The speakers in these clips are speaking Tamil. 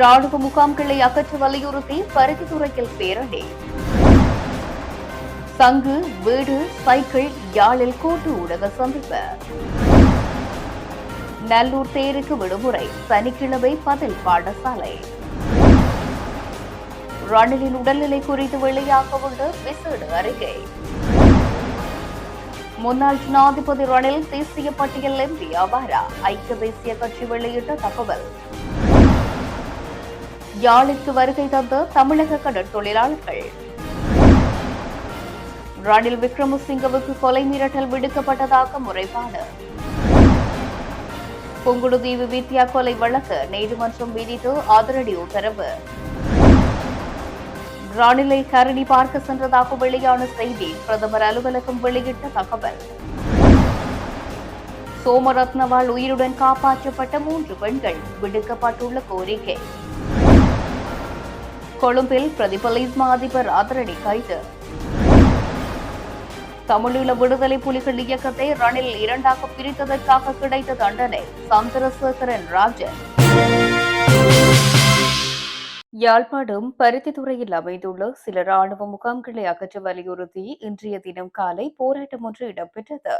ராணுவ முகாம்களை அகற்ற வலியுறுத்தி பருத்தித்துறையில் பேரணி. சங்கு வீடு சைக்கிள் யாழில் கூட்டு ஊடக சந்திப்பு. நல்லூர் தேருக்கு விடுமுறை சனிக்கிழமை பதில் பாடசாலை. ரணிலின் உடல்நிலை குறித்து வெளியாக உள்ள விசேட அறிக்கை. முன்னாள் ஜனாதிபதி ரணில் தேசிய பட்டியல் எம்பி அபாரா ஐக்கிய தேசிய கட்சி வெளியிட்ட தகவல். யாழிற்கு வருகை தந்த தமிழக கடற் தொழிலாளர்கள். ரணில் விக்ரமசிங்கவுக்கு கொலை மிரட்டல் விடுக்கப்பட்டதாக முறைப்பாடு. புங்குடுதீவு வித்யா கொலை வழக்கு நீதிமன்றம் விதித்து அதிரடி உத்தரவு. ரணிலை கரணி பார்க்க சென்றதாக வெளியான செய்தி பிரதமர் அலுவலகம் வெளியிட்ட தகவல். சோமரத்னவால் உயிருடன் காப்பாற்றப்பட்ட மூன்று பெண்கள் விடுக்கப்பட்டுள்ள கோரிக்கை. கொழும்பில் பிரதிபலிஸ்மா அதிபர் அதிரடி கைது. தமிழீழ விடுதலை புலிகள் இயக்கத்தை ரணில் இரண்டாக பிரித்ததற்காக கிடைத்த தண்டனை சந்திரசேகரன் ராஜன். யாழ்ப்பாணம் பருத்தித்துறையில் அமைந்துள்ள சில ராணுவ முகாம்களை அகற்ற வலியுறுத்தி இன்றைய தினம் காலை போராட்டம் ஒன்று இடம்பெற்றது.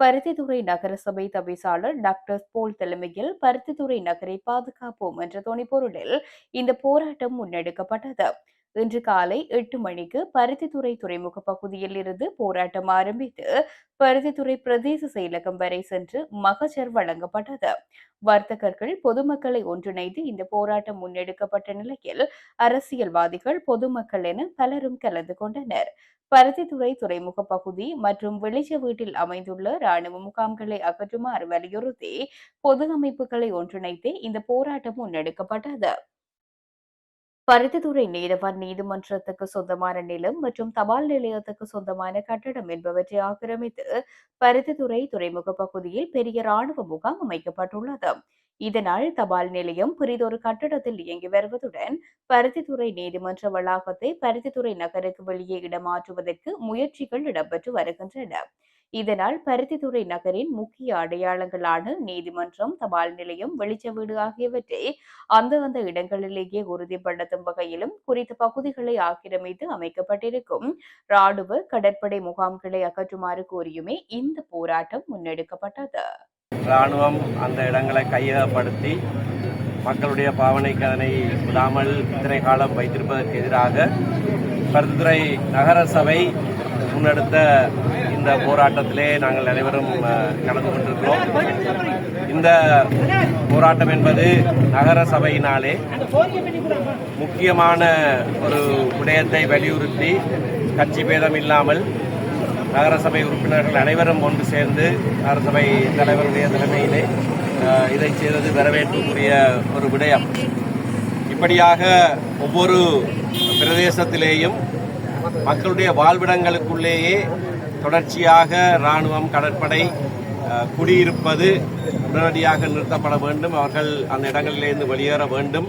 பருத்தித்துறை நகரசபை தவிசாளர் டாக்டர் போல் தலைமையில் பருத்தித்துறை நகரை பாதுகாப்போம் என்ற துணைப்பொருளில் இந்த போராட்டம் முன்னெடுக்கப்பட்டது. இன்று காலை எட்டு மணிக்கு பருத்தித்துறை துறைமுக பகுதியில் இருந்து போராட்டம் ஆரம்பித்து பருத்தித்துறை பிரதேச செயலகம் வரை சென்று மகஜர் வழங்கப்பட்டது. வர்த்தகர்கள் பொதுமக்களை ஒன்றிணைந்து இந்த போராட்டம் முன்னெடுக்கப்பட்ட நிலையில் அரசியல்வாதிகள் பொதுமக்கள் என பலரும் கலந்து கொண்டனர். பருத்தித்துறை துறைமுக பகுதி மற்றும் வெளிச்ச வீட்டில் அமைந்துள்ள ராணுவ முகாம்களை அகற்றுமாறு வலியுறுத்தி பொது அமைப்புகளை ஒன்றிணைத்து இந்த போராட்டம் முன்னெடுக்கப்பட்டது. பருத்தித்துறை நீதவான் நீதிமன்றத்துக்கு சொந்தமான நிலம் மற்றும் தபால் நிலையத்துக்கு சொந்தமான கட்டடம் என்பவற்றை ஆக்கிரமித்து பருத்தித்துறை துறைமுக பகுதியில் பெரிய ராணுவ முகாம் அமைக்கப்பட்டுள்ளது. இதனால் தபால் நிலையம் பெரிதொரு கட்டடத்தில் இயங்கி வருவதுடன் பருத்தித்துறை நீதிமன்ற வளாகத்தை பருத்தித்துறை நகருக்கு வெளியே இடமாற்றுவதற்கு முயற்சிகள் இடம்பெற்று வருகின்றன. இதனால் பருத்தித்துறை நகரின் முக்கிய அடையாளங்களான நீதிமன்றம் தபால் நிலையம் வெளிச்ச வீடு ஆகியவற்றை அந்த அந்த இடங்களிலேயே உறுதிப்படுத்தும் வகையிலும் குறித்த பகுதிகளை ஆக்கிரமித்து அமைக்கப்பட்டிருக்கும். ராணுவ கடற்படை முகாம்களை அகற்றுமாறு கோரியுமே இந்த போராட்டம் முன்னெடுக்கப்பட்டது. இராணுவம் அந்த இடங்களை கையகப்படுத்தி மக்களுடைய பாவனைக்கு அதனை விடாமல் இத்தனை காலம் வைத்திருப்பதற்கு எதிராக பருத்துறை நகர சபை முன்னெடுத்த இந்த போராட்டத்திலே நாங்கள் அனைவரும் கலந்து கொண்டிருக்கிறோம். இந்த போராட்டம் என்பது நகர சபையினாலே முக்கியமான ஒரு விடயத்தை வலியுறுத்தி கட்சி பேதம் இல்லாமல் நகரசபை உறுப்பினர்கள் அனைவரும் ஒன்று சேர்ந்து நகரசபை தலைவருடைய தலைமையிலே இதை செய்தது வரவேற்புக்குரிய ஒரு விடயம். இப்படியாக ஒவ்வொரு பிரதேசத்திலேயும் மக்களுடைய வாழ்விடங்களுக்குள்ளேயே தொடர்ச்சியாக இராணுவம் கடற்படை குடியிருப்பது உடனடியாக நிறுத்தப்பட வேண்டும். அவர்கள் அந்த இடங்களிலிருந்து வெளியேற வேண்டும்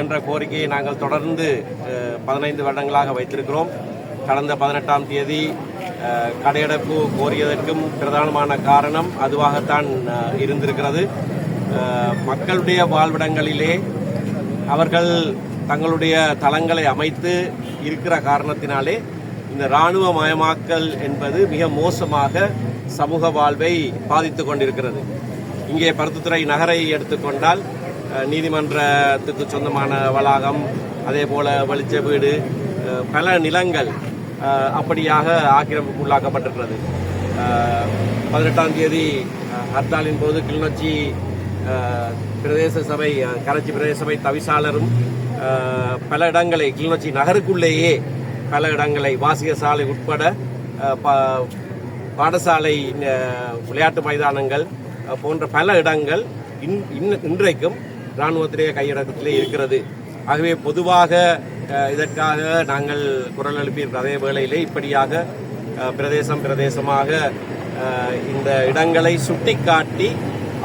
என்ற கோரிக்கையை நாங்கள் தொடர்ந்து பதினைந்து வருடங்களாக வைத்திருக்கிறோம். கடந்த பதினெட்டாம் தேதி கடையடைப்பு கோரியதற்கும் பிரதானமான காரணம் அதுவாகத்தான் இருந்திருக்கிறது. மக்களுடைய வாழ்விடங்களிலே அவர்கள் தங்களுடைய தளங்களை அமைத்து இருக்கிற காரணத்தினாலே இந்த இராணுவ மயமாக்கல் என்பது மிக மோசமாக சமூக வாழ்வை பாதித்து கொண்டிருக்கிறது. இங்கே பருத்துத்துறை நகரை எடுத்துக்கொண்டால் நீதிமன்றத்துக்கு சொந்தமான வளாகம் அதே போல வெளிச்ச வீடு பல நிலங்கள் அப்படியாக ஆக்கிரமிப்பு உள்ளாக்கப்பட்டிருக்கிறது. பதினெட்டாம் தேதி ஹர்த்தாலின் போது கிளிநொச்சி பிரதேச சபை கரச்சி கரைச்சி பிரதேச சபை தவிசாளரும் பல இடங்களை கிளிநொச்சி நகருக்குள்ளேயே பல இடங்களை வாசிக சாலை உட்பட பாடசாலை விளையாட்டு மைதானங்கள் போன்ற பல இடங்கள் இன் இன்றைக்கும் இராணுவத்திலேயே கையடக்கத்திலே இருக்கிறது. ஆகவே பொதுவாக இதற்காக நாங்கள் குரல் எழுப்பியிருக்கிற அதே வேளையிலே இப்படியாக பிரதேசம் பிரதேசமாக இந்த இடங்களை சுட்டிக்காட்டி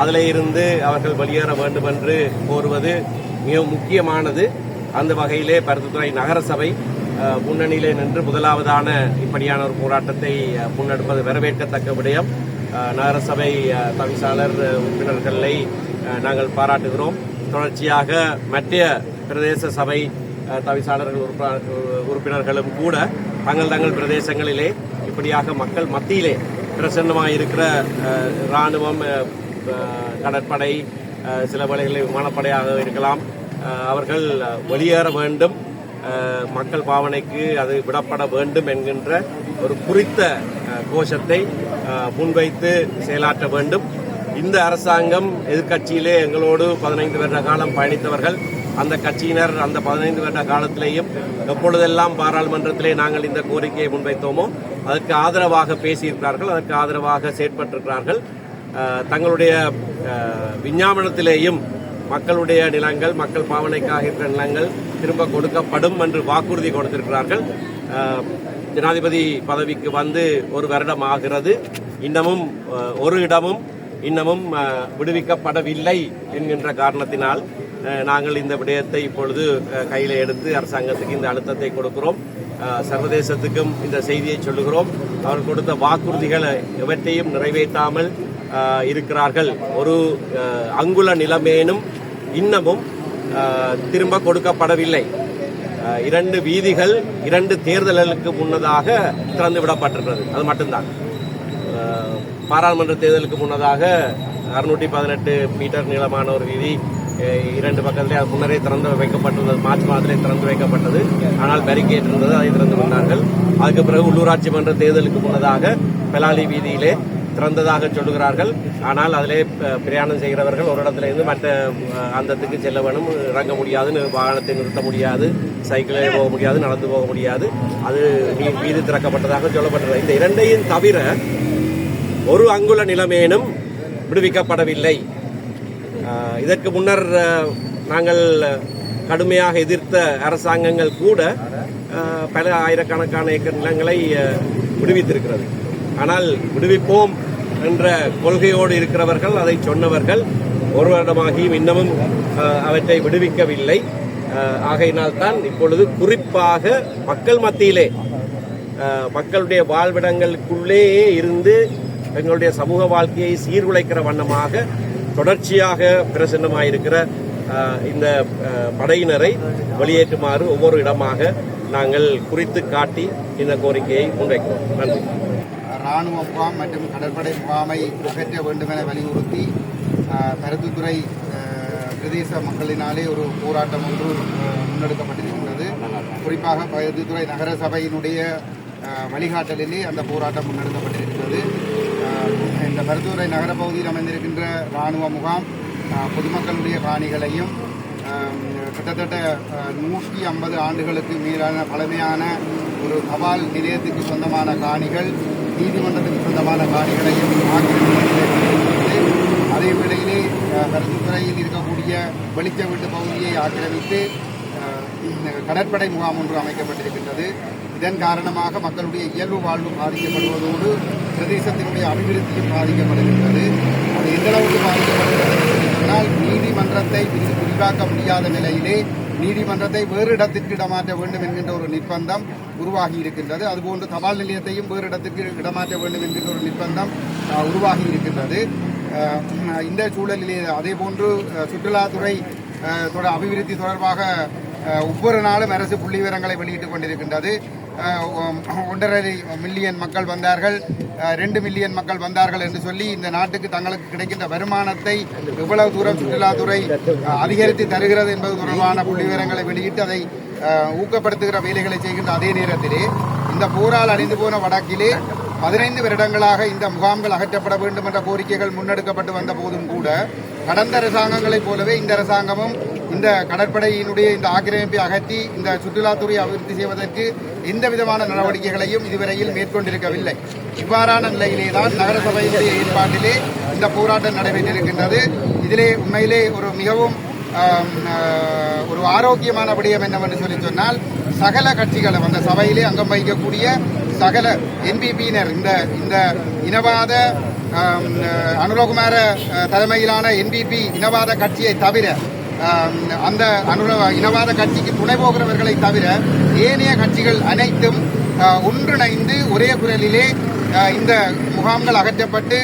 அதில் இருந்து அவர்கள் வெளியேற வேண்டும் என்று கோருவது மிக முக்கியமானது. அந்த வகையிலே பருத்தித்துறை நகரசபை முன்னணியிலே நின்று முதலாவதான இப்படியான ஒரு போராட்டத்தை முன்னெடுப்பது வரவேற்கத்தக்க விடயம். நகரசபை தவிசாளர் உறுப்பினர்களை நாங்கள் பாராட்டுகிறோம். தொடர்ச்சியாக மத்திய பிரதேச சபை தவிசாளர்கள் உறுப்பினர்களும் கூட தங்கள் தங்கள் பிரதேசங்களிலே இப்படியாக மக்கள் மத்தியிலே பிரசன்னமாக இருக்கிற இராணுவம் கடற்படை சில வேளைகளில் விமானப்படையாக இருக்கலாம். அவர்கள் வெளியேற வேண்டும். மக்கள் பாவனைக்கு அது விடப்பட வேண்டும் என்கின்ற ஒரு குறித்த கோஷத்தை முன்வைத்து செயலாற்ற வேண்டும். இந்த அரசாங்கம் எதிர்க்கட்சியிலே எங்களோடு பதினைந்து வருட காலம் பயணித்தவர்கள். அந்த கட்சியினர் அந்த பதினைந்து வருட காலத்திலேயும் எப்பொழுதெல்லாம் பாராளுமன்றத்திலே நாங்கள் இந்த கோரிக்கையை முன்வைத்தோமோ அதற்கு ஆதரவாக பேசியிருக்கிறார்கள் அதற்கு ஆதரவாக செயற்பட்டிருக்கிறார்கள். தங்களுடைய விஞ்ஞாபனத்திலேயும் மக்களுடைய நிலங்கள் மக்கள் பாவனைக்காக இருக்கிற நிலங்கள் திரும்ப கொடுக்கப்படும் என்று வாக்குறுதி கொடுத்திருக்கிறார்கள். ஜனாதிபதி பதவிக்கு வந்து ஒரு வருடம் ஆகிறது. இன்னமும் ஒரு இடமும் இன்னமும் விடுவிக்கப்படவில்லை என்கின்ற காரணத்தினால் நாங்கள் இந்த விடயத்தை இப்பொழுது கையில் எடுத்து அரசாங்கத்துக்கு இந்த அழுத்தத்தை கொடுக்கிறோம். சர்வதேசத்துக்கும் இந்த செய்தியை சொல்லுகிறோம். அவர் கொடுத்த வாக்குறுதிகளை எவற்றையும் நிறைவேற்றாமல் இருக்கிறார்கள். ஒரு அங்குல நிலமேனும் இன்னமும் திரும்ப கொடுக்கப்படவில்லை. இரண்டு வீதிகள் இரண்டு தேர்தல்களுக்கு முன்னதாக திறந்துவிடப்பட்டிருக்கிறது. அது மட்டும்தான். பாராளுமன்ற தேர்தலுக்கு முன்னதாக அறுநூற்றி பதினெட்டு மீட்டர் நீளமான ஒரு வீதி இரண்டு பக்கத்திலே அது முன்னரே திறந்து வைக்கப்பட்டிருந்தது. மார்ச் மாதத்திலே திறந்து வைக்கப்பட்டது. ஆனால் பேரிகேட் இருந்தது அதை திறந்து வந்தார்கள். அதுக்கு பிறகு உள்ளூராட்சி மன்ற தேர்தலுக்கு முன்னதாக பெலாலி வீதியிலே திறந்ததாக சொல்லுகிறார்கள். ஆனால் அதிலே பிரயாணம் செய்கிறவர்கள் ஒரு இடத்துல இருந்து மற்ற அந்தத்துக்கு செல்ல வேணும். இறங்க முடியாது வாகனத்தை நிறுத்த முடியாது. சைக்கிளே போக முடியாது நடந்து போக முடியாது. அது வீ- வீதி திறக்கப்பட்டதாக சொல்லப்பட்டது இந்த இரண்டையும் தவிர ஒரு அங்குல நிலமேனும் விடுவிக்கப்படவில்லை. இதற்கு முன்னர் நாங்கள் கடுமையாக எதிர்த்த அரசாங்கங்கள் கூட பல ஆயிரக்கணக்கான ஏக்கர் நிலங்களை விடுவித்திருக்கிறது. ஆனால் விடுவிப்போம் என்ற கொள்கையோடு இருக்கிறவர்கள் அதை சொன்னவர்கள் ஒரு வருடமாகியும் இன்னமும் அவற்றை விடுவிக்கவில்லை. ஆகையினால் ஆகையினால்தான் இப்பொழுது குறிப்பாக மக்கள் மத்தியிலே மக்களுடைய வாழ்விடங்களுக்குள்ளேயே இருந்து எங்களுடைய சமூக வாழ்க்கையை சீர்குலைக்கிற வண்ணமாக தொடர்ச்சியாக பிரசன்னமாயிருக்கிற இந்த படையினரை வெளியேற்றுமாறு ஒவ்வொரு இடமாக நாங்கள் குறித்து காட்டி இந்த கோரிக்கையை முன்வைக்கிறோம். நன்றி. ராணுவ முகாம் மற்றும் கடற்படை முகாமை அகற்ற வேண்டும் என வலியுறுத்தி அஹ், பருத்தித்துறை பிரதேச மக்களினாலே ஒரு போராட்டம் ஒன்று முன்னெடுக்கப்பட்டிருக்கின்றது. குறிப்பாக பருத்தித்துறை நகர சபையினுடைய வழிகாட்டலிலே அந்த போராட்டம் முன்னெடுக்கப்பட்டிருக்கிறது இந்த மருத்துவரை நகரப்பகுதியில் அமைந்திருக்கின்ற ராணுவ முகாம் பொதுமக்களுடைய காணிகளையும் கிட்டத்தட்ட நூற்றி ஐம்பது ஆண்டுகளுக்கு மேலான பழமையான ஒரு தபால் நிலையத்துக்கு சொந்தமான காணிகள் நீதிமன்றத்துக்கு சொந்தமான காணிகளையும் ஆக்கிரமித்து அதே வேளையிலே கருத்துத்துறையில் இருக்கக்கூடிய வெளிச்ச வீட்டு பகுதியை ஆக்கிரமித்து கடற்படை முகாம் ஒன்று அமைக்கப்பட்டிருக்கின்றது. இதன் காரணமாக மக்களுடைய இயல்பு வாழ்வு பாதிக்கப்படுவதோடு பிரதேசத்தினுடைய அபிவிருத்தியும் பாதிக்கப்படுகின்றது. அது எந்த அளவுக்கு பாதிக்கப்படுகிறது சொன்னால் நீதிமன்றத்தை விரிவாக்க முடியாத நிலையிலே நீதிமன்றத்தை வேறு இடத்திற்கு இடமாற்ற வேண்டும் என்கின்ற ஒரு நிர்பந்தம் உருவாகி இருக்கின்றது. அதுபோன்று தபால் நிலையத்தையும் வேறு இடத்திற்கு இடமாற்ற வேண்டும் என்கின்ற ஒரு நிர்பந்தம் உருவாகி இருக்கின்றது. இந்த சூழலிலே அதே போன்று சுற்றுலாத்துறை அபிவிருத்தி தொடர்பாக ஒவ்வொரு நாளும் அரசு புள்ளி விவரங்களை வெளியிட்டுக் கொண்டிருக்கின்றது. ஒன்றரை மில்லியன் மக்கள் வந்தார்கள். ரெண்டு மில்லியன் மக்கள் வந்தார்கள் என்று சொல்லி இந்த நாட்டுக்கு தங்களுக்கு கிடைக்கின்ற வருமானத்தை எவ்வளவு தூரம் சுற்றுலாத்துறை அதிகரித்து தருகிறது என்பது தொடர்பான புள்ளி விவரங்களை வெளியிட்டு அதை ஊக்கப்படுத்துகிற வேலைகளை செய்கின்ற அதே நேரத்திலே இந்த போரால் அழிந்து போன வடக்கிலே பதினைந்து வருடங்களாக இந்த முகாம்கள் அகற்றப்பட வேண்டும் என்ற கோரிக்கைகள் முன்னெடுக்கப்பட்டு வந்த போதும் கூட கடந்த அரசாங்கங்களைப் போலவே இந்த அரசாங்கமும் இந்த கடற்படையினுடைய இந்த ஆக்கிரமிப்பை அகற்றி இந்த சுற்றுலாத்துறை அபிவிருத்தி செய்வதற்கு எந்த விதமான நடவடிக்கைகளையும் இதுவரையில் மேற்கொண்டிருக்கவில்லை. இவ்வாறான நிலையிலே தான் நகரசபையினுடைய ஏற்பாட்டிலே இந்த போராட்டம் நடைபெற்றிருக்கின்றது. இதிலே உண்மையிலே ஒரு மிகவும் ஒரு ஆரோக்கியமான விடயம் என்னவென்று சொல்லி சொன்னால் சகல கட்சிகளும் அந்த சபையிலே அங்கம் வகிக்கக்கூடிய சகல என்பிபியினர் இந்த இந்த இனவாத அனுரகுமார தலைமையிலான என்பிபி இனவாத கட்சியை தவிர அந்த அனுர இனவாத கட்சிக்கு துணை போகிறவர்களை தவிர ஏனைய கட்சிகள் அனைத்தும் ஒன்றிணைந்து ஒரே குரலிலே இந்த முகாம்கள் அகற்றப்பட்டு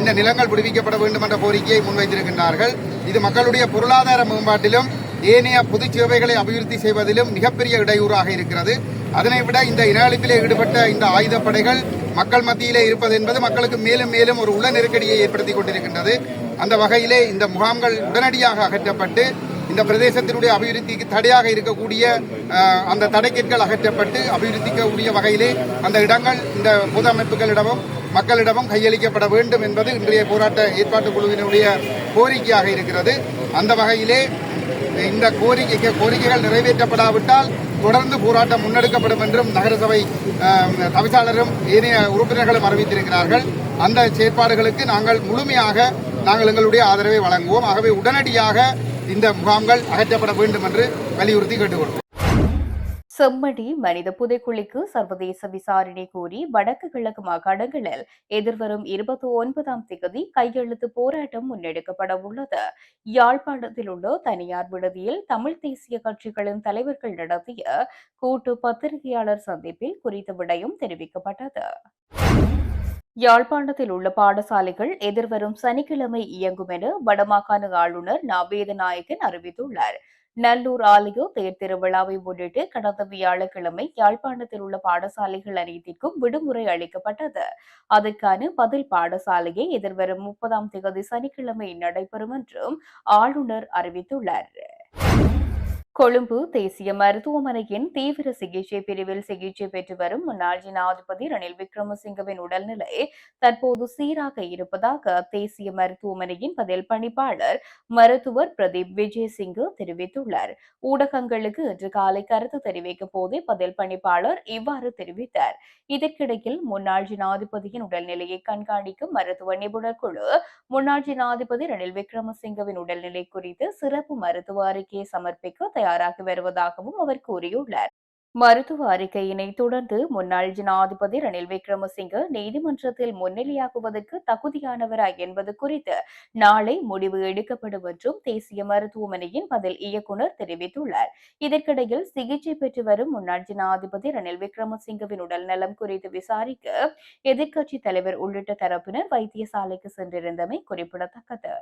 இந்த நிலங்கள் விடுவிக்கப்பட வேண்டும் என்ற கோரிக்கையை முன்வைத்திருக்கின்றார்கள். இது மக்களுடைய பொருளாதார மேம்பாட்டிலும் ஏனைய பொது சேவைகளை அபிவிருத்தி செய்வதிலும் மிகப்பெரிய இடையூறாக இருக்கிறது. அதனை விட இந்த இனஅழிப்பிலே ஈடுபட்ட இந்த ஆயுதப்படைகள் மக்கள் மத்தியிலே இருப்பது என்பது மக்களுக்கு மேலும் மேலும் ஒரு உள நெருக்கடியை ஏற்படுத்தி கொண்டிருக்கின்றது. அந்த வகையிலே இந்த முகாம்கள் உடனடியாக அகற்றப்பட்டு இந்த பிரதேசத்தினுடைய அபிவிருத்திக்கு தடையாக இருக்கக்கூடிய அந்த தடைக்கற்கள் அகற்றப்பட்டு அபிவிருத்திக்கக்கூடிய வகையிலே அந்த இடங்கள் இந்த பொது அமைப்புகளிடமும் மக்களிடமும் கையளிக்கப்பட வேண்டும் என்பது இன்றைய போராட்ட ஏற்பாட்டு குழுவினுடைய கோரிக்கையாக இருக்கிறது. அந்த வகையிலே இந்த கோரிக்கை கோரிக்கைகள் நிறைவேற்றப்படாவிட்டால் தொடர்ந்து போராட்டம் முன்னெடுக்கப்படும் என்றும் நகரசபை தவிசாளரும் ஏனைய உறுப்பினர்களும் அறிவித்திருக்கிறார்கள். அந்த செயற்பாடுகளுக்கு நாங்கள் முழுமையாக நாங்கள் எங்களுடைய ஆதரவை வழங்குவோம். ஆகவே உடனடியாக இந்த முகாம்கள் அகற்றப்பட வேண்டும் என்று வலியுறுத்தி கேட்டுக்கொள்வோம் செம்மடி மனித புதைக்குழிக்கு சர்வதேச விசாரணை கோரி வடக்கு கிழக்கு மாகாணங்களில் எதிர்வரும் இருபத்தி ஒன்பதாம் தேதி கையெழுத்து போராட்டம் முன்னெடுக்கப்பட உள்ளது. யாழ்ப்பாணத்தில் உள்ள தனியார் விடுதியில் தமிழ் தேசிய கட்சிகளின் தலைவர்கள் நடத்திய கூட்டு பத்திரிகையாளர் சந்திப்பில் குறித்த விடயம் தெரிவிக்கப்பட்டது. யாழ்ப்பாணத்தில் உள்ள பாடசாலைகள் எதிர்வரும் சனிக்கிழமை இயங்கும் என வடமாகாண ஆளுநர் ந வேதநாயகன் அறிவித்துள்ளார். நல்லூர் ஆலய தேர் திருவிழாவை முன்னிட்டு கடந்த வியாழக்கிழமை யாழ்ப்பாணத்தில் உள்ள பாடசாலைகள் அனைத்திற்கும் விடுமுறை அளிக்கப்பட்டது. அதற்கான பதில் பாடசாலையை எதிர்வரும் முப்பதாம் தேதி சனிக்கிழமை நடைபெறும் என்றும் ஆளுநர் அறிவித்துள்ளார். கொழும்பு தேசிய மருத்துவமனையின் தீவிர சிகிச்சை பிரிவில் சிகிச்சை பெற்று வரும் முன்னாள் ஜனாதிபதி ரணில் விக்ரமசிங்கவின் உடல்நிலை தற்போது சீராக இருப்பதாக தேசிய மருத்துவமனையின் பதில் பணிப்பாளர் மருத்துவர் பிரதீப் விஜயசிங்கு தெரிவித்துள்ளார். ஊடகங்களுக்கு இன்று காலை கருத்து தெரிவிக்கும் போதே பதில் பணிப்பாளர் இவ்வாறு தெரிவித்தார். இதற்கிடையில் முன்னாள் ஜனாதிபதியின் உடல்நிலையை கண்காணிக்கும் மருத்துவ நிபுணர் குழு முன்னாள் ஜனாதிபதி ரணில் விக்ரமசிங்கவின் உடல்நிலை குறித்து சிறப்பு மருத்துவ அறிக்கையை சமர்ப்பிக்க தயார் தயாராகி வருவதாகவும் அவர் கூறியுள்ளார். மருத்துவ அறிக்கையினை தொடர்ந்து முன்னாள் ஜனாதிபதி ரணில் விக்ரமசிங்க நீதிமன்றத்தில் முன்னிலையாகுவதற்கு தகுதியானவரா என்பது குறித்து நாளை முடிவு எடுக்கப்படும் என்றும் தேசிய மருத்துவமனையின் பதில் இயக்குநர் தெரிவித்துள்ளார். இதற்கிடையில் சிகிச்சை பெற்று வரும் முன்னாள் ஜனாதிபதி ரணில் விக்ரமசிங்கவின் உடல் நலம் குறித்து விசாரிக்க எதிர்க்கட்சி தலைவர் உள்ளிட்ட தரப்பினர் வைத்தியசாலைக்கு சென்றிருந்தமை குறிப்பிடத்தக்கது.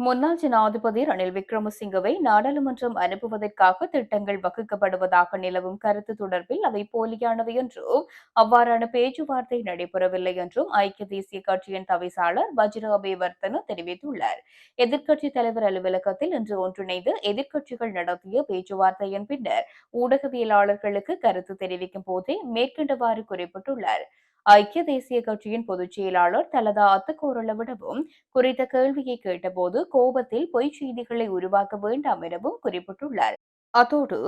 முன்னாள் ஜனாதிபதி ரணில் விக்ரமசிங்கவை நாடாளுமன்றம் அனுப்புவதற்காக திட்டங்கள் வகுக்கப்படுவதாக நிலவும் கருத்து தொடர்பில் அவை போலியானவை என்றும் அவ்வாறான பேச்சுவார்த்தை நடைபெறவில்லை என்றும் ஐக்கிய தேசிய கட்சியின் தவிசாளர் வஜ்ர வர்த்தன தெரிவித்துள்ளார். எதிர்க்கட்சித் தலைவர் அலுவலகத்தில் இன்று ஒன்றிணைந்து எதிர்க்கட்சிகள் நடத்திய பேச்சுவார்த்தையின் பின்னர் ஊடகவியலாளர்களுக்கு கருத்து தெரிவிக்கும் போதே மேற்கண்டவாறு குறிப்பிட்டுள்ளார். ஐக்கிய தேசிய கட்சியின் பொதுச் செயலாளர் தலதா அத்துக்கோரளவிடவும் குறித்த கேள்வியை கேட்டபோது கோபத்தில் பொய்ச் செய்திகளை உருவாக்க வேண்டாம் எனவும் குறிப்பிட்டுள்ளார். அதோடு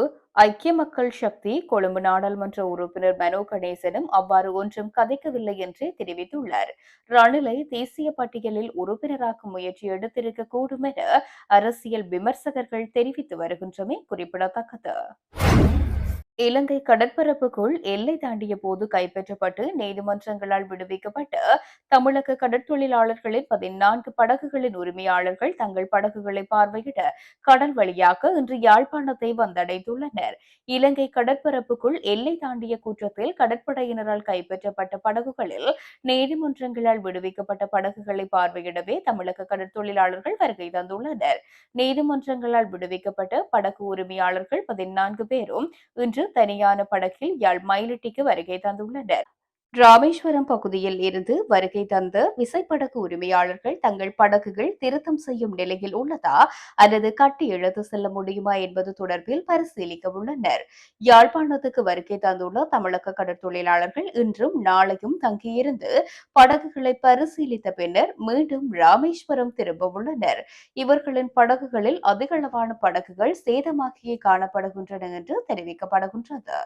ஐக்கிய மக்கள் சக்தி கொழும்பு நாடாளுமன்ற உறுப்பினர் மனோ கணேசனும் அவ்வாறு ஒன்றும் கதைக்கவில்லை என்றே தெரிவித்துள்ளார். ரணிலை தேசிய பட்டியலில் உறுப்பினராக்கும் முயற்சி எடுத்திருக்க கூடும் என அரசியல் விமர்சகர்கள் தெரிவித்து வருகின்றமை குறிப்பிடத்தக்கது. இலங்கை கடற்பரப்புக்குள் எல்லை தாண்டிய போது கைப்பற்றப்பட்டு நீதிமன்றங்களால் விடுவிக்கப்பட்ட தமிழக கடற்தொழிலாளர்களின் பதினான்கு படகுகளின் உரிமையாளர்கள் தங்கள் படகுகளை பார்வையிட கடல் வழியாக இன்று யாழ்ப்பாணத்தை வந்தடைந்துள்ளனர். இலங்கை கடற்பரப்புக்குள் எல்லை தாண்டிய குற்றத்தில் கடற்படையினரால் கைப்பற்றப்பட்ட படகுகளில் நீதிமன்றங்களால் விடுவிக்கப்பட்ட படகுகளை பார்வையிடவே தமிழக கடற்தொழிலாளர்கள் வருகை தந்துள்ளனர். நீதிமன்றங்களால் விடுவிக்கப்பட்ட படகு உரிமையாளர்கள் பதினான்கு பேரும் இன்று தனியான படகில் யாழ் மயிலிட்டிக்கு வருகை தந்துள்ளனர். ராமேஸ்வரம் பகுதியில் இருந்து வருகை தந்த விசைப்படகு உரிமையாளர்கள் தங்கள் படகுகள் திருத்தம் செய்யும் நிலையில் உள்ளதா? அல்லது கட்டி இழுத்து செல்ல முடியுமா என்பது தொடர்பில் பரிசீலிக்க உள்ளனர். யாழ்ப்பாணத்துக்கு வருகை தந்துள்ள தமிழக கடற்தொழிலாளர்கள் இன்றும் நாளையும் தங்கியிருந்து படகுகளை பரிசீலித்த பின்னர் மீண்டும் ராமேஸ்வரம் திரும்ப உள்ளனர். இவர்களின் படகுகளில் அதிகளவான படகுகள் சேதமாகியே காணப்படுகின்றன என்று தெரிவிக்கப்படுகின்றது.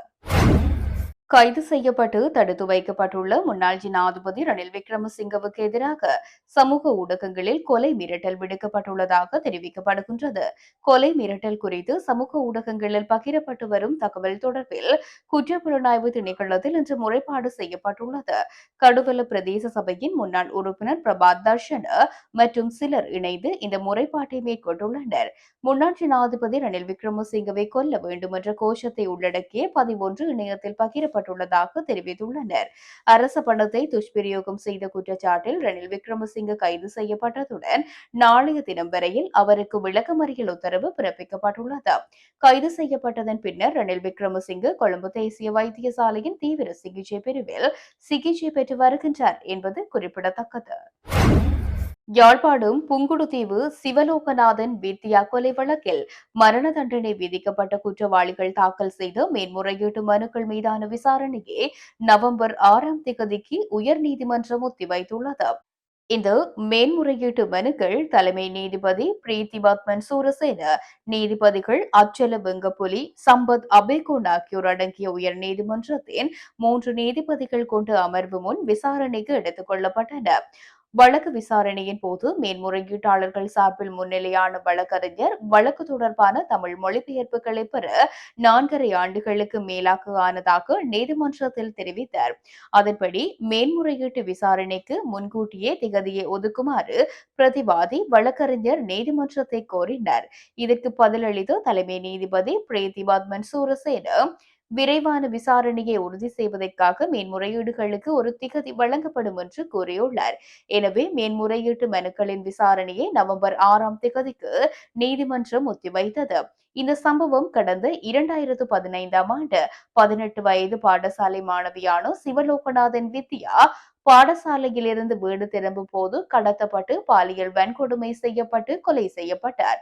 கைது செய்யப்பட்டு தடுத்து வைக்கப்பட்டுள்ள முன்னாள் ஜனாதிபதி ரணில் விக்ரமசிங்கவுக்கு எதிராக சமூக ஊடகங்களில் கொலை மிரட்டல் விடுக்கப்பட்டுள்ளதாக தெரிவிக்கப்படுகின்றது. கொலை மிரட்டல் குறித்து சமூக ஊடகங்களில் பகிரப்பட்டு வரும் தகவல் தொடர்பில் குற்றப்புலனாய்வு திணைக்களத்தில் இன்று முறைப்பாடு செய்யப்பட்டுள்ளது. கடுவல பிரதேச சபையின் முன்னாள் உறுப்பினர் பிரபாத் தர்ஷன மற்றும் சிலர் இணைந்து இந்த முறைப்பாட்டை மேற்கொண்டுள்ளனர். முன்னாள் ஜனாதிபதி ரணில் விக்ரமசிங்கவை கொல்ல வேண்டும் என்ற கோஷத்தை உள்ளடக்கிய பதிவொன்று இணையத்தில் பகிரப்பட்டு செய்யப்பட்டுள்ளதாக தெரிவித்துள்ளனர். அரச பணத்தை துஷ்பிரயோகம் செய்த குற்றச்சாட்டில் ரணில் விக்ரமசிங்க கைது செய்யப்பட்டதுடன் நாளைய தினம் வரையில் அவருக்கு விளக்கமறியல் உத்தரவு பிறப்பிக்கப்பட்டுள்ளது. கைது செய்யப்பட்டதன் பின்னர் ரணில் விக்ரமசிங்க கொழும்பு தேசிய வைத்தியசாலையின் தீவிர சிகிச்சை பிரிவில் சிகிச்சை பெற்று வருகின்றார் என்பது குறிப்பிடத்தக்கது. யாழ்ப்பாணம் புங்குடுதீவு சிவலோகநாதன் வித்யா கொலை வழக்கில் மரண தண்டனை விதிக்கப்பட்ட குற்றவாளிகள் தாக்கல் செய்த மேன்முறையீட்டு மனுக்கள் மீதான விசாரணையை நவம்பர் ஆறாம் திகதிக்கு உயர்நீதிமன்றம் ஒத்திவைத்துள்ளது. இந்த மேன்முறையீட்டு மனுக்கள் தலைமை நீதிபதி பிரீத்திபத்மன் சூரசேன நீதிபதிகள் அச்சல வெங்கப்புலி சம்பத் அபேகோன் ஆகியோர் அடங்கிய உயர் நீதிமன்றத்தின் மூன்று நீதிபதிகள் கொண்ட அமர்வு முன் விசாரணைக்கு எடுத்துக் கொள்ளப்பட்டன. வழக்கு விசாரணையின் போது மேன்முறையீட்டாளர்கள் சார்பில் முன்னிலையான வழக்கறிஞர் வழக்கு தொடர்பான தமிழ் மொழிபெயர்ப்புகளை பெற நான்கரை ஆண்டுகளுக்கு மேலாக ஆனதாக நீதிமன்றத்தில் தெரிவித்தார். அதன்படி மேன்முறையீட்டு விசாரணைக்கு முன்கூட்டியே திகதியை ஒதுக்குமாறு பிரதிவாதி வழக்கறிஞர் நீதிமன்றத்தை கோரினார். இதற்கு பதிலளித்த தலைமை நீதிபதி பிரீத்திவாத்மன் மன்சூரசேன விரைவான விசாரணையை உறுதி செய்வதற்காக மேன்முறையீடுகளுக்கு ஒரு திகதி வழங்கப்படும் என்று கூறியுள்ளார். எனவே மேன்முறையீட்டு மனுக்களின் விசாரணையை நவம்பர் ஆறாம் திகதிக்கு நீதிமன்றம் ஒத்திவைத்தது. இந்த சம்பவம் கடந்த இரண்டாயிரத்து பதினைந்தாம் ஆண்டு. பதினெட்டு வயது பாடசாலை மாணவியான சிவலோகநாதன் வித்யா பாடசாலையிலிருந்து வீடு திரும்பும் போது கடத்தப்பட்டு பாலியல் வன்கொடுமை செய்யப்பட்டு கொலை செய்யப்பட்டார்.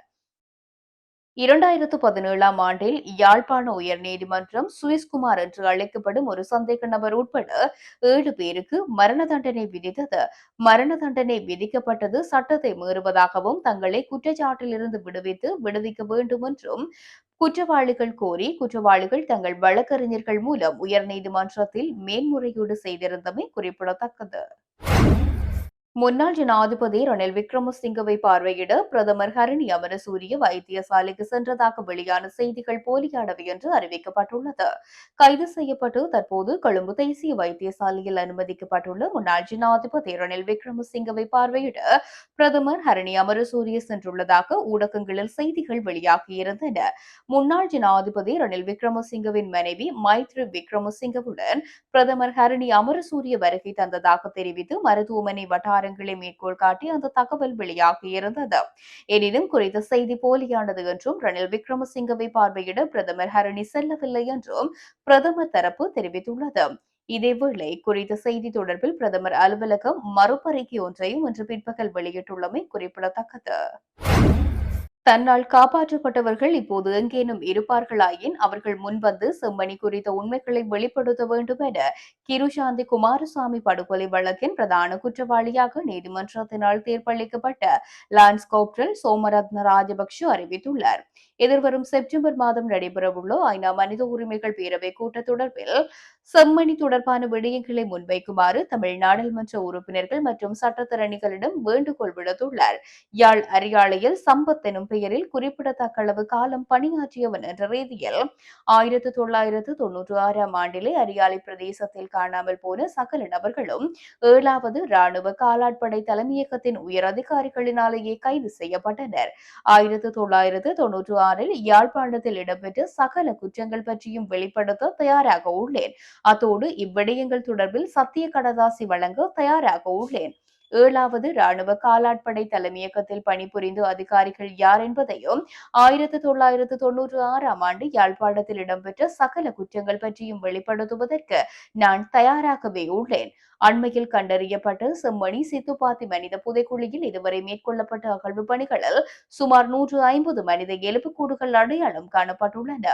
இரண்டாயிரத்து பதினேழாம் ஆண்டில் யாழ்ப்பாண உயர் நீதிமன்றம் சுவிஸ்குமார் என்று அழைக்கப்படும் ஒரு சந்தேக நபர் உட்பட ஏழு பேருக்கு மரண தண்டனை விதித்தது. மரண தண்டனை விதிக்கப்பட்டது சட்டத்தை மீறுவதாகவும் தங்களை குற்றச்சாட்டிலிருந்து விடுவித்து விடுவிக்க வேண்டும் என்றும் குற்றவாளிகள் கோரி குற்றவாளிகள் தங்கள் வழக்கறிஞர்கள் மூலம் உயர்நீதிமன்றத்தில் மேன்முறையீடு செய்திருந்தமை குறிப்பிடத்தக்கது. முன்னாள் ஜனாதிபதி ரணில் விக்ரமசிங்கவை பார்வையிட பிரதமர் ஹரணி அமரசூரிய வைத்தியசாலைக்கு சென்றதாக வெளியான செய்திகள் போலியானவை என்று அறிவிக்கப்பட்டுள்ளது. கைது செய்யப்பட்டு தற்போது கொழும்பு தேசிய வைத்தியசாலையில் அனுமதிக்கப்பட்டுள்ள முன்னாள் ஜனாதிபதி ரணில் விக்ரமசிங்கவை பார்வையிட பிரதமர் ஹரணி அமரசூரிய சென்றுள்ளதாக ஊடகங்களில் செய்திகள் வெளியாகியிருந்தன. முன்னாள் ஜனாதிபதி ரணில் விக்ரமசிங்கவின் மனைவி மைத்ரி விக்ரமசிங்கவுடன் பிரதமர் ஹரணி அமரசூரிய வருகை தந்ததாக தெரிவித்து மருத்துவமனை வட்டார வட்டாரங்களை மேற்கோள் காட்டி அந்த தகவல் வெளியாகியிருந்தது எனினும் குறித்த செய்தி போலியானது என்றும் ரணில் விக்ரமசிங்கவை பார்வையிட பிரதமர் ஹரணி செல்லவில்லை என்றும் பிரதமர் தரப்பு தெரிவித்துள்ளது. இதேவேளை குறித்த செய்தி தொடர்பில் பிரதமர் அலுவலகம் மறுப்பறிக்கை ஒன்றையும் இன்று பிற்பகல் வெளியிட்டுள்ளமை குறிப்பிடத்தக்கது. தன்னால் காப்பாற்றப்பட்டவர்கள் இப்போது எங்கேனும் இருப்பார்களாயின் அவர்கள் முன்வந்து செம்மணி குறித்த உண்மைகளை வெளிப்படுத்த வேண்டும் என கிருஷாந்தி குமாரசாமி படுகொலை வழக்கின் பிரதான குற்றவாளியாக நீதிமன்றத்தினால் தீர்ப்பளிக்கப்பட்ட லான்ஸ் கோப்டல் சோமரத்ன ராஜபக்ஷ அறிவித்துள்ளார். எதிர்வரும் செப்டம்பர் மாதம் நடைபெறவுள்ள ஐநா மனித உரிமைகள் பேரவை கூட்டத்தொடர்பில் செம்மணி தொடர்பான விடயங்களை முன்வைக்குமாறு தமிழ் நாடாளுமன்ற உறுப்பினர்கள் மற்றும் சட்டத்தரணிகளிடம் வேண்டுகோள் விடுத்துள்ளார். யாழ் அரியாலையில் சம்பத் எனும் பெயரில் குறிப்பிடத்தக்க அளவு காலம் பணியாற்றியவன் என்ற ரீதியில் ஆயிரத்தி தொள்ளாயிரத்து தொன்னூற்றி ஆறாம் ஆண்டிலே அரியாலை பிரதேசத்தில் காணாமல் போன சகல நபர்களும் ஏழாவது ராணுவ காலாட்படை தலைமையகத்தின் உயர் அதிகாரிகளினாலேயே கைது செய்யப்பட்டனர். ஆயிரத்து தொள்ளாயிரத்து தொன்னூற்றி புகாரில் யாழ்ப்பாணத்தில் இடம்பெற்ற சகல குற்றங்கள் பற்றியும் வெளிப்படுத்த தயாராக உள்ளேன் அத்தோடு இவ்விடயங்கள் தொடர்பில் சத்திய கடதாசி வழங்க தயாராக உள்ளேன் ஏழாவது ராணுவ காலாட்படை தலைமையகத்தில் பணிபுரிந்து அதிகாரிகள் யார் என்பதையும் ஆயிரத்தி தொள்ளாயிரத்து தொன்னூற்றி ஆறாம் ஆண்டு யாழ்ப்பாணத்தில் இடம்பெற்ற சகல குற்றங்கள் பற்றியும் வெளிப்படுத்துவதற்கு நான் தயாராகவே உள்ளேன். அண்மையில் கண்டறியப்பட்ட செம்மணி சித்துப்பாத்தி மனித புதைக்குழியில் இதுவரை மேற்கொள்ளப்பட்ட அகழ்வு பணிகளில் சுமார் நூற்று ஐம்பது மனித எலும்புக்கூடுகள் அடையாளம் காணப்பட்டுள்ளன.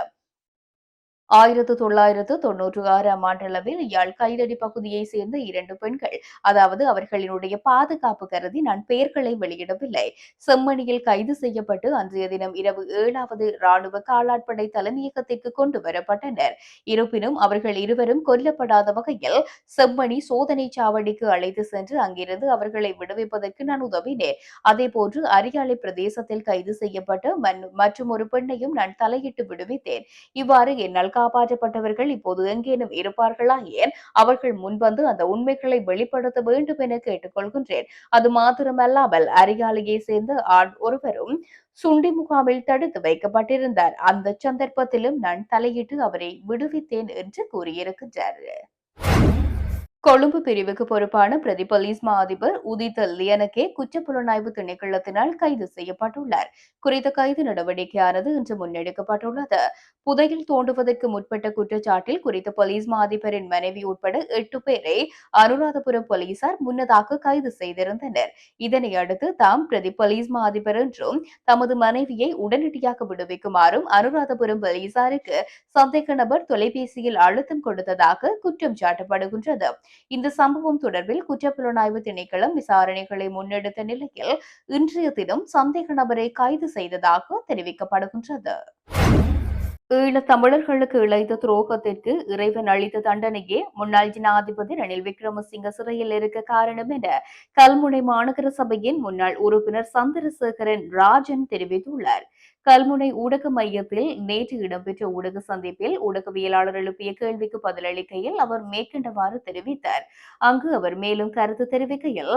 ஆயிரத்து தொள்ளாயிரத்து தொன்னூற்று ஆறாம் ஆண்டளவில் யாழ் கைதடி பகுதியை சேர்ந்த இரண்டு பெண்கள். அதாவது அவர்களினுடைய பாதுகாப்பு கருதி நான் பெயர்களை வெளியிடவில்லை. செம்மணியில் கைது செய்யப்பட்டு அன்றைய தினம் இரவு ஏழாவது ராணுவ காலாட்படை தலைமையகத்திற்கு கொண்டு வரப்பட்டனர். இருப்பினும் அவர்கள் இருவரும் கொல்லப்படாத வகையில் செம்மணி சோதனை சாவடிக்கு அழைத்து சென்று அங்கிருந்து அவர்களை விடுவிப்பதற்கு நான் உதவினேன். அதேபோன்று அரியாலை பிரதேசத்தில் கைது செய்யப்பட்ட மற்றும் ஒரு பெண்ணையும் நான் தலையிட்டு விடுவித்தேன். இவ்வாறு என்னால் காப்பாற்றப்பட்டவர்கள் இப்போது எங்கேனும் இருப்பார்களா? ஏன்? அவர்கள் முன்வந்து அந்த உண்மைகளை வெளிப்படுத்த வேண்டும் என கேட்டுக்கொள்கின்றேன். அது மாத்திரமல்லாமல் அரியாலையை சேர்ந்த ஆண் ஒருவரும் சுண்டி முகாமில் தடுத்து வைக்கப்பட்டிருந்தார். அந்த சந்தர்ப்பத்திலும் நான் தலையிட்டு அவரை விடுவித்தேன் என்று கூறியிருக்கின்றார். கொழும்பு பிரிவுக்கு பொறுப்பான பிரதிபலீஸ் மா அதிபர் உதித் லியனகே குற்றப்புலனாய்வு திணைக்களத்தினால் கைது செய்யப்பட்டுள்ளார். குறித்த கைது நடவடிக்கையானது இன்று முன்னெடுக்கப்பட்டுள்ளது. புதையில் தோண்டுவதற்கு முற்பட்ட குற்றச்சாட்டில் குறித்த போலீஸ் மா அதிபரின் மனைவி உட்பட எட்டு பேரை அனுராதபுரம் போலீசார் முன்னதாக கைது செய்திருந்தனர். இதனை அடுத்து தாம் பிரதிபலீஸ் மா அதிபர் என்றும் தமது மனைவியை உடனடியாக விடுவிக்குமாறும் அனுராதபுரம் போலீசாருக்கு சந்தேக நபர் தொலைபேசியில் அழுத்தம் கொடுத்ததாக குற்றம் சாட்டப்படுகின்றது. இந்த சம்பவம் தொடர்பில் குற்றப்புலனாய்வு திணைக்களம் விசாரணைகளை முன்னெடுத்த நிலையில் இன்றைய தினம் சந்தேக நபரை கைது செய்ததாக தெரிவிக்கப்படுகின்றது. ஈழத் தமிழர்களுக்கு இழைத்த துரோகத்திற்கு இறைவன் அளித்த தண்டனையே முன்னாள் ஜனாதிபதி ரணில் விக்ரமசிங்க சிறையில் இருக்க காரணம் என கல்முனை மாநகர சபையின் முன்னாள் உறுப்பினர் சந்திரசேகரன் ராஜன் தெரிவித்துள்ளார். கல்முனை ஊடக மையத்தில் நேற்று இடம்பெற்ற ஊடக சந்திப்பில் ஊடகவியலாளர் எழுப்பிய கேள்விக்கு பதிலளிக்கையில் அவர் மேற்கண்டவாறு தெரிவித்தார். அங்கு அவர் மேலும் கருத்து தெரிவிக்கையில்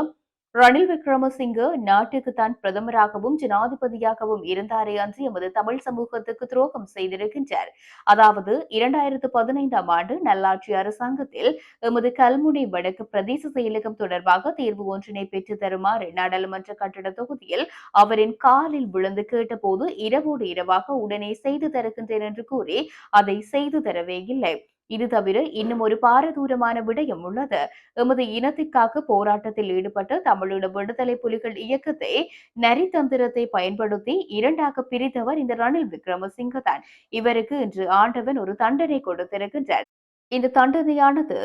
ரணில் விக்ரமசிங்க நாட்டுக்கு தான் பிரதமராகவும் ஜனாதிபதியாகவும் இருந்தாரே அன்றி எமது தமிழ் சமூகத்துக்கு துரோகம் செய்திருக்கின்றார். அதாவது இரண்டாயிரத்து பதினைந்தாம் ஆண்டு நல்லாட்சி அரசாங்கத்தில் எமது கல்முனை வடக்கு பிரதேச செயலகம் தொடர்பாக தேர்வு ஒன்றினை பெற்று தருமாறு நாடாளுமன்ற கட்டட தொகுதியில் அவரின் காலில் விழுந்து கேட்டபோது இரவோடு இரவாக உடனே செய்து தருகின்றேன் என்று கூறி அதை செய்து தரவே இல்லை. இது தவிர இன்னும் ஒரு பாரதூரமான விடயம் உள்ளது. எமது இனத்திற்காக போராட்டத்தில் ஈடுபட்ட தமிழீழ விடுதலை புலிகள் இயக்கத்தை நரிதந்திரத்தை பயன்படுத்தி இரண்டாக பிரித்தவர் இந்த ரணில் விக்ரமசிங்க தான் இவருக்கு இன்று ஆண்டவன் ஒரு தண்டனை கொடுத்திருக்கின்றார். இந்த தண்டனையானது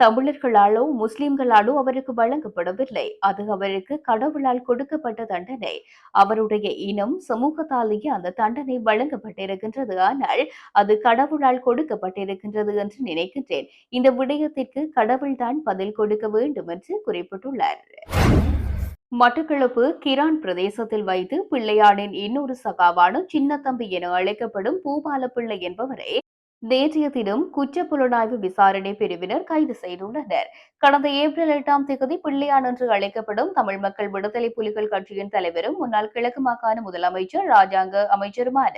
தமிழர்களாலோ முஸ்லிம்களாலோ அவருக்கு வழங்கப்படவில்லை. அது அவருக்கு கடவுளால் கொடுக்கப்பட்ட தண்டனை. அவருடைய இனம் சமூகத்தாலேயே அந்த தண்டனை வழங்கப்பட்டிருக்கின்றது. ஆனால் அது கடவுளால் கொடுக்கப்பட்டிருக்கின்றது என்று நினைக்கின்றேன். இந்த விடயத்திற்கு கடவுள்தான் பதில் கொடுக்க வேண்டும் என்று குறிப்பிட்டுள்ளார். மட்டக்களப்பு கிரான் பிரதேசத்தில் வைத்து பிள்ளையானின் இன்னொரு சகாவான சின்னத்தம்பி என அழைக்கப்படும் பூபால பிள்ளை என்பவரை நேற்றைய தினம் குற்றப்புலனாய்வு விசாரணை பிரிவினர் கைது செய்துள்ளனர். கடந்த ஏப்ரல் எட்டாம் தேதி பிள்ளையான் என்று அழைக்கப்படும் தமிழ் மக்கள் விடுதலை புலிகள் கட்சியின் தலைவரும் முன்னாள் கிழக்கு மாகாண முதலமைச்சர் ராஜாங்க அமைச்சருமான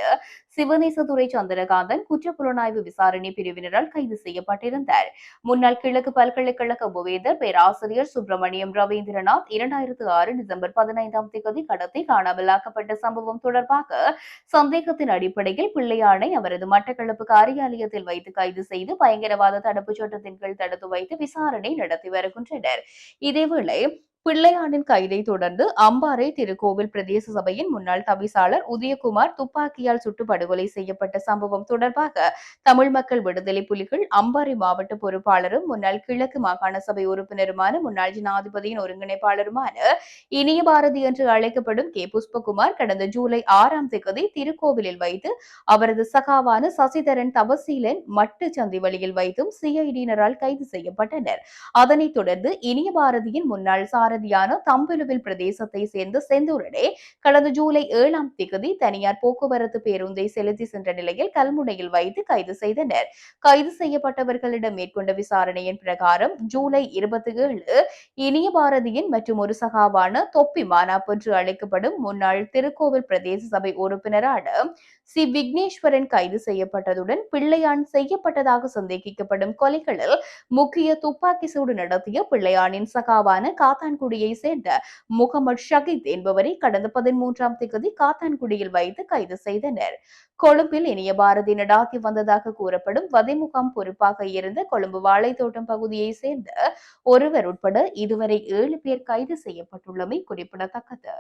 சிவநேசதுரை சந்திரகாந்தன் குற்ற புலனாய்வு விசாரணை பிரிவினரால் கைது செய்யப்பட்டிருந்தார். முன்னாள் கிழக்கு பல்கலைக்கழக உபவேந்தர் பேராசிரியர் சுப்பிரமணியம் ரவீந்திரநாத் இரண்டாயிரத்து ஆறு டிசம்பர் பதினைந்தாம் தேதி கடத்தி காணாமலாக்கப்பட்ட சம்பவம் தொடர்பாக சந்தேகத்தின் அடிப்படையில் பிள்ளையானை அவரது மட்டக்களப்பு காரியாலயம் நிலையத்தில் வைத்து கைது செய்து பயங்கரவாத தடுப்புச் சட்டத்தின் கீழ் தடுத்து வைத்து விசாரணை நடத்தி வருகின்றனர். இதேவேளை பிள்ளையானின் கைதை தொடர்ந்து அம்பாறை திருக்கோவில் பிரதேச சபையின் முன்னாள் தவிசாளர் உதயகுமார் துப்பாக்கியால் சுட்டு படுகொலை செய்யப்பட்ட சம்பவம் தொடர்பாக தமிழ் மக்கள் விடுதலை புலிகள் அம்பாறை மாவட்ட பொறுப்பாளரும் முன்னாள் கிழக்கு மாகாண சபை உறுப்பினருமான முன்னாள் ஜனாதிபதியின் ஒருங்கிணைப்பாளருமான இனிய பாரதி என்று அழைக்கப்படும் கே. புஷ்பகுமார் கடந்த ஜூலை ஆறாம் தேதி திருக்கோவிலில் வைத்து அவரது சகாவான சசிதரன் தவசீலன் மட்டு சந்திவழியில் வைத்தும் சிஐடியினரால் கைது செய்யப்பட்டனர். அதனைத் தொடர்ந்து இனிய பாரதியின் முன்னாள் சாரதியான தம்புலுவில் பிரதேசத்தை சேர்ந்த செந்தூரனே கடந்த ஜூலை ஏழாம் திகதி தனியார் போக்குவரத்து பேருந்தை செலுத்தி சென்ற நிலையில் கல்முனையில் வைத்து கைது செய்தனர். கைது செய்யப்பட்டவர்களிடம் மேற்கொண்ட விசாரணையின் பிரகாரம் ஜூலை இருபத்தி ஏழு இனிய பாரதியின் மற்றும் ஒரு சகாவான தொப்பி மானாப் என்று அழைக்கப்படும் முன்னாள் திருக்கோவில் பிரதேச சபை உறுப்பினரான சி. விக்னேஸ்வரன் கைது செய்யப்பட்டதுடன் பிள்ளையான் செய்யப்பட்டதாக சந்தேகிக்கப்படும் கொலைகளில் முக்கிய துப்பாக்கி சூடு நடத்திய பிள்ளையானின் சகாவான காத்தான்குடியை சேர்ந்த முகமது ஷகீத் என்பவரை கடந்த பதிமூன்றாம் தேதி காத்தான்குடியில் வைத்து கைது செய்தனர். கொழும்பில் இனிய பாரதி நடாத்தி வந்ததாக கூறப்படும் வதைமுகாம் பொறுப்பாக இருந்த கொழும்பு வாழைத்தோட்டம் பகுதியை சேர்ந்த ஒருவர் உட்பட இதுவரை ஏழு பேர் கைது செய்யப்பட்டுள்ளமை குறிப்பிடத்தக்கது.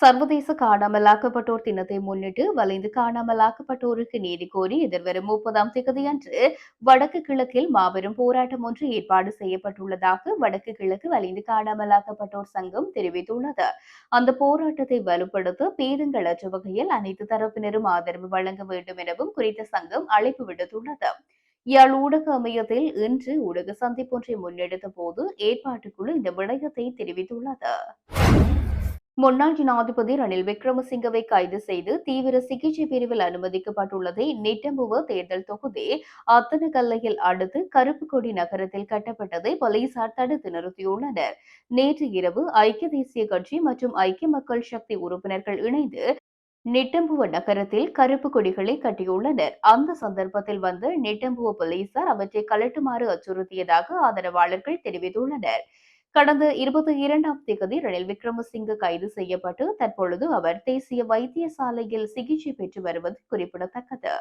சர்வதேச காணாமலாக்கப்பட்டோர் தினத்தை முன்னிட்டு வலைந்து காணாமலாக்கப்பட்டோருக்கு நீதி கோரி எதிர்வரும் முப்பதாம் தேதியன்று வடக்கு கிழக்கில் மாபெரும் போராட்டம் ஒன்று ஏற்பாடு செய்யப்பட்டுள்ளதாக வடக்கு கிழக்கு வலைந்து காணாமலாக்கப்பட்டோர் சங்கம் தெரிவித்துள்ளது. அந்த போராட்டத்தை வலுப்படுத்த பேருங்களற்ற வகையில் அனைத்து தரப்பினரும் ஆதரவு வழங்க வேண்டும் எனவும் குறித்த சங்கம் அழைப்பு விடுத்துள்ளது. யாழ் ஊடக அமையத்தில் இன்று ஊடக சந்திப்பொன்றை முன்னெடுத்த போது ஏற்பாட்டுக்குழு இந்த விடயத்தை தெரிவித்துள்ளது. முன்னாள் ஜனாதிபதி ரணில் விக்ரமசிங்கவை கைது செய்து தீவிர சிகிச்சை பிரிவில் அனுமதிக்கப்பட்டுள்ளதை நிட்டம்புவ தேர்தல் தொகுதி அத்தனகல்லையில் அடுத்து கருப்புக்கொடி நகரத்தில் கட்டப்பட்டதை போலீசார் தடுத்து நிறுத்தியுள்ளனர். நேற்று இரவு ஐக்கிய தேசிய கட்சி மற்றும் ஐக்கிய மக்கள் சக்தி உறுப்பினர்கள் இணைந்து நிட்டம்புவ நகரத்தில் கருப்பு கொடிகளை கட்டியுள்ளனர். அந்த சந்தர்ப்பத்தில் வந்து நிட்டம்புவ போலீசார் அவற்றை கலட்டுமாறு அச்சுறுத்தியதாக ஆதரவாளர்கள் தெரிவித்துள்ளனர். கடந்த இருபத்தி இரண்டாம் தேதி ரணில் விக்ரமசிங்க கைது செய்யப்பட்டு தற்பொழுது அவர் தேசிய வைத்தியசாலையில் சிகிச்சை பெற்று வருவது குறிப்பிடத்தக்கது.